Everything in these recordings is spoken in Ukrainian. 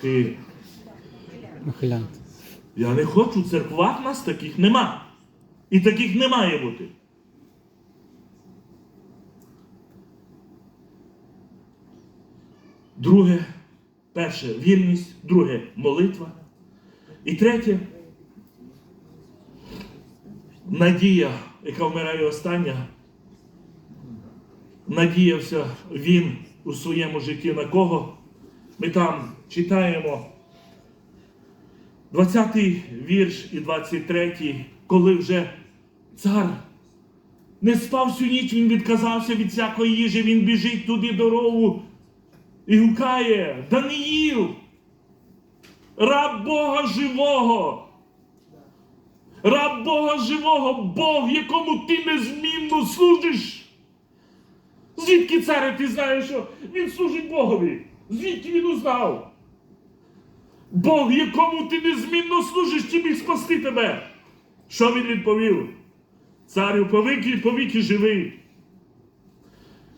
Ти. Ухилянт. Я не хочу в церквах нас таких нема. І таких не має бути. Друге, перше вірність, друге молитва. І третє надія, яка вмирає остання. Надіявся він у своєму житті на кого? Ми там читаємо 20-й вірш і 23-й, коли вже цар не спав всю ніч, він відказався від всякої їжі, він біжить туди дорогу і гукає Даниїл, раб Бога живого. Раб Бога живого, Бог, якому ти незмінно служиш. Звідки царе ти знаєш, що він служить Богові? Звідки він узнав? Бог, якому ти незмінно служиш, чи міг спасти тебе. Що він відповів? Царю повіки, повіки живий.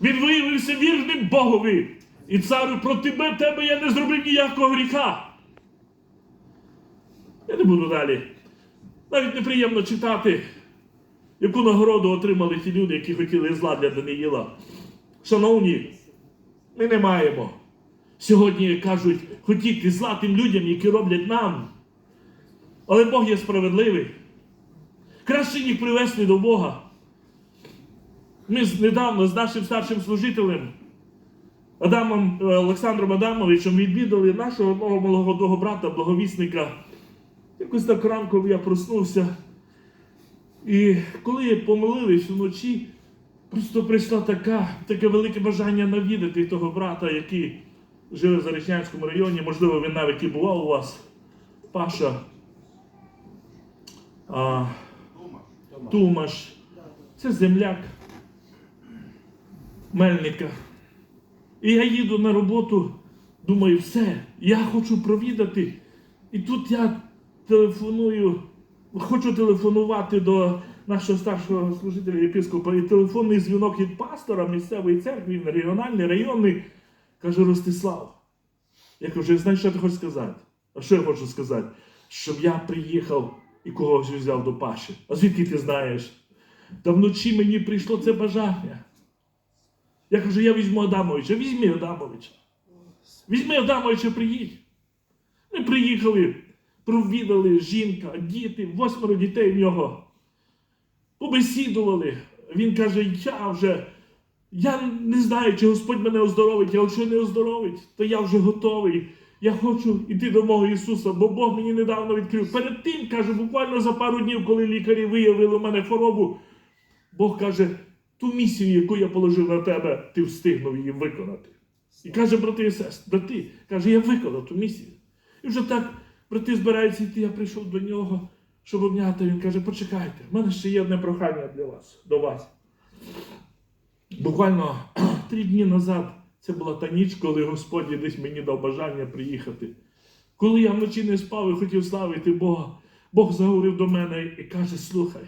Він виявився вірним Богові. І царю проти тебе я не зробив ніякого гріха. Я не буду далі. Навіть неприємно читати, яку нагороду отримали ті люди, які хотіли зла для Даниїла. Шановні, ми не маємо. Сьогодні кажуть, хотіти зла тим людям, які роблять нам. Але Бог є справедливий. Краще їх привести до Бога. Ми недавно з нашим старшим служителем Адамом е, Олександром Адамовичем відвідали нашого одного молодого брата, благовісника. Якось так ранком я проснувся. І коли помолились вночі, просто прийшло така, таке велике бажання навідати того брата, який живе в Зарічнянському районі. Можливо, він навіть і бував у вас. Паша. А, Тумаш. Це земляк Мельника. І я їду на роботу, думаю, все, я хочу провідати. І тут я телефоную, хочу телефонувати до нашого старшого служителя єпископа, і телефонний дзвінок від пастора місцевої церкви, він регіональний, районний, каже Ростислав. Я кажу, знаєш, що ти хочеш сказати? А що я хочу сказати? Щоб я приїхав і когось взяв до Паші. А звідки ти знаєш? Та вночі мені прийшло це бажання. Я кажу, я візьму Адамовича, візьми Адамовича. Візьми Адамовича, приїдь. Ми приїхали, провідали жінка, діти, восьмеро дітей в нього. Побесідували. Він каже, я вже, я не знаю, чи Господь мене оздоровить, а якщо не оздоровить, то я вже готовий. Я хочу йти до мого Ісуса, бо Бог мені недавно відкрив. Перед тим, каже, буквально за пару днів, коли лікарі виявили у мене хворобу, Бог каже, ту місію, яку я положив на тебе, ти встигнув її виконати. І каже, брати і сестри, брати, каже, я виконав ту місію. І вже так, брати збираються йти, я прийшов до нього, щоб обняти. Він каже, почекайте, в мене ще є одне прохання для вас, до вас. Буквально три дні назад це була та ніч, коли Господь десь мені дав бажання приїхати. Коли я вночі не спав і хотів славити Бога, Бог заговорив до мене і каже: слухай,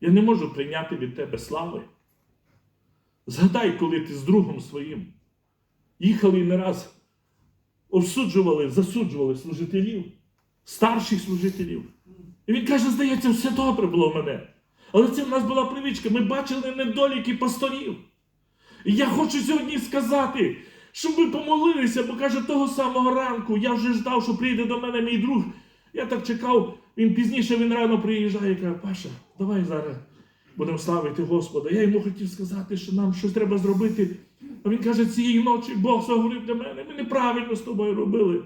я не можу прийняти від тебе слави. Згадай, коли ти з другом своїм їхали і не раз обсуджували, засуджували служителів, старших служителів. І він каже, здається, все добре було в мене. Але це в нас була привичка. Ми бачили недоліки пасторів. І я хочу сьогодні сказати, щоб ви помолилися, бо каже, того самого ранку я вже ждав, що прийде до мене мій друг. Я так чекав, він пізніше він рано приїжджає і каже, Паша, давай зараз будемо славити Господа. Я йому хотів сказати, що нам щось треба зробити. А він каже, цієї ночі Бог заговорив для мене. Ми неправильно з тобою робили.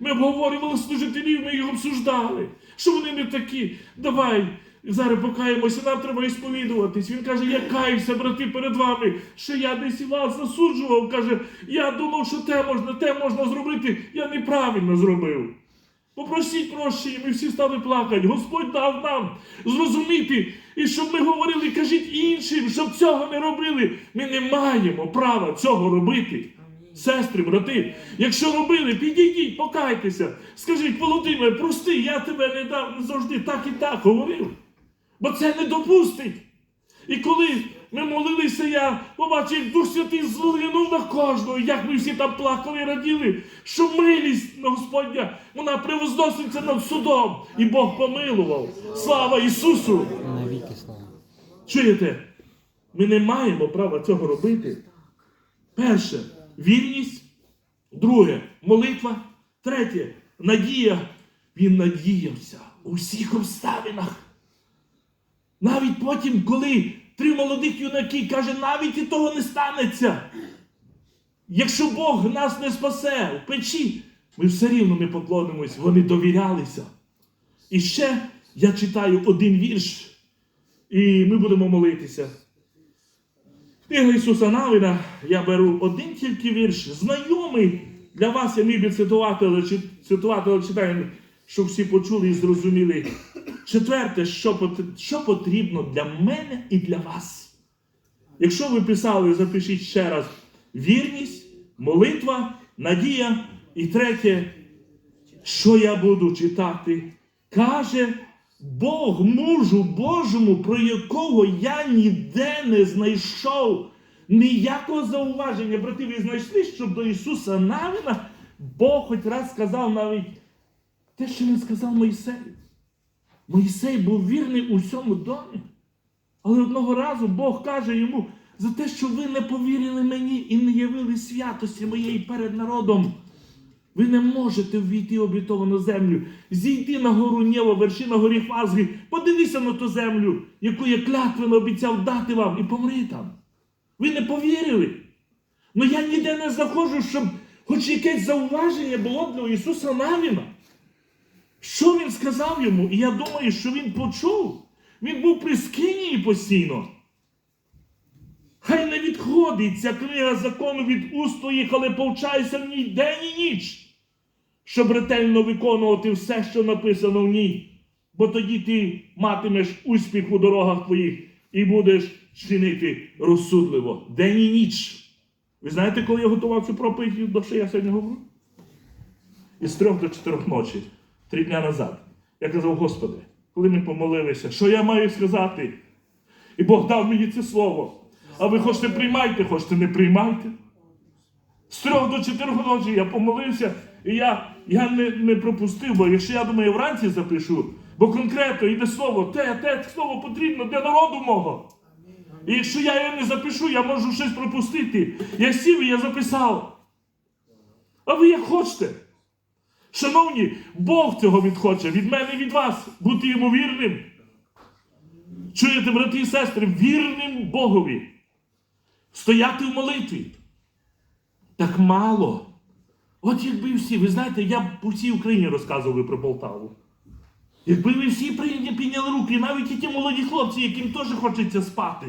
Ми обговорювали служителів, ми їх обсуждали. Що вони не такі? Давай зараз покаємося, нам треба ісповідуватись. Він каже, я каюся, брати, перед вами, що я десь і вас засуджував. Каже, я думав, що те можна, те можна зробити. Я неправильно зробив. Попросіть прощення, ми всі стали плакати. Господь дав нам зрозуміти, і щоб ми говорили, кажіть іншим, щоб цього не робили. Ми не маємо права цього робити. Сестри, брати, якщо робили, підійдіть, покайтеся. Скажіть, Володимир, прости, я тебе не дав завжди так і так говорив. Бо це не допустить. І коли Ми молилися, я побачив, як Дух Святий злинув на кожного, як ми всі там плакали і раділи, що милість Господня, вона превозноситься над судом, і Бог помилував. Слава Ісусу! Чуєте? Ми не маємо права цього робити. Перше вірність. Друге молитва. Третє надія. Він надіявся у всіх обставинах. Навіть потім, коли три молодих юнаки каже, навіть і того не станеться. Якщо Бог нас не спасе в печі, ми все рівно не поклонимось, вони довірялися. І ще я читаю один вірш, і ми будемо молитися. Книга Ісуса Навина, я беру один тільки вірш, знайомий для вас, я міг би цитувати, але, читаємо, щоб всі почули і зрозуміли. Четверте, що, потрібно для мене і для вас. Якщо ви писали, запишіть ще раз: вірність, молитва, надія. І третє, що я буду читати, каже Бог мужу Божому, про якого я ніде не знайшов ніякого зауваження. Брати, ви знайшли, щоб до Ісуса Навина Бог хоч раз сказав навіть те, що він сказав Моїсею. Моїсей був вірний у всьому домі. Але одного разу Бог каже йому за те, що ви не повірили мені і не явили святості моєї перед народом. Ви не можете ввійти в обітовану землю. Зійди на гору Нєво, верши на горі Фазги, подивися на ту землю, яку я клятвенно обіцяв дати вам, і помри там. Ви не повірили. Ну я ніде не заходжу, щоб хоч якесь зауваження було б для Ісуса Навіна. Що він сказав йому? І я думаю, що він почув. Він був при скинії постійно. Хай не відходить ця книга закону від уст але повчайся в ній день і ніч, щоб ретельно виконувати все, що написано в ній. Бо тоді ти матимеш успіх у дорогах твоїх і будеш чинити розсудливо день і ніч. Ви знаєте, коли я готував цю проповідь, до що я сьогодні говорю? Із трьох до чотирьох ночі, три дня назад. Я казав, Господи, коли ми помолилися, що я маю сказати? І Бог дав мені це слово. А ви хочете приймайте, хочете не приймайте. З трьох до чотирьох ночі я помолився, і я, я не, не пропустив, бо якщо я думаю, вранці запишу, бо конкретно йде слово, те, те слово потрібно для народу мого. І якщо я його не запишу, я можу щось пропустити. Я сів і я записав. А ви як хочете? Шановні, Бог цього відхоче від мене і від вас бути йому вірним. Чуєте, брати і сестри, вірним Богові. Стояти в молитві. Так мало. От якби всі, ви знаєте, я б по всій Україні розказував про Полтаву. Якби ви всі підняли руки, навіть і ті молоді хлопці, яким теж хочеться спати.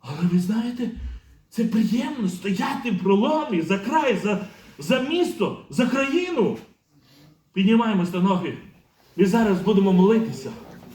Але ви знаєте, це приємно стояти в проломі за край, за, за місто, за країну. Піднімаємося на ноги. і зараз будемо молитися.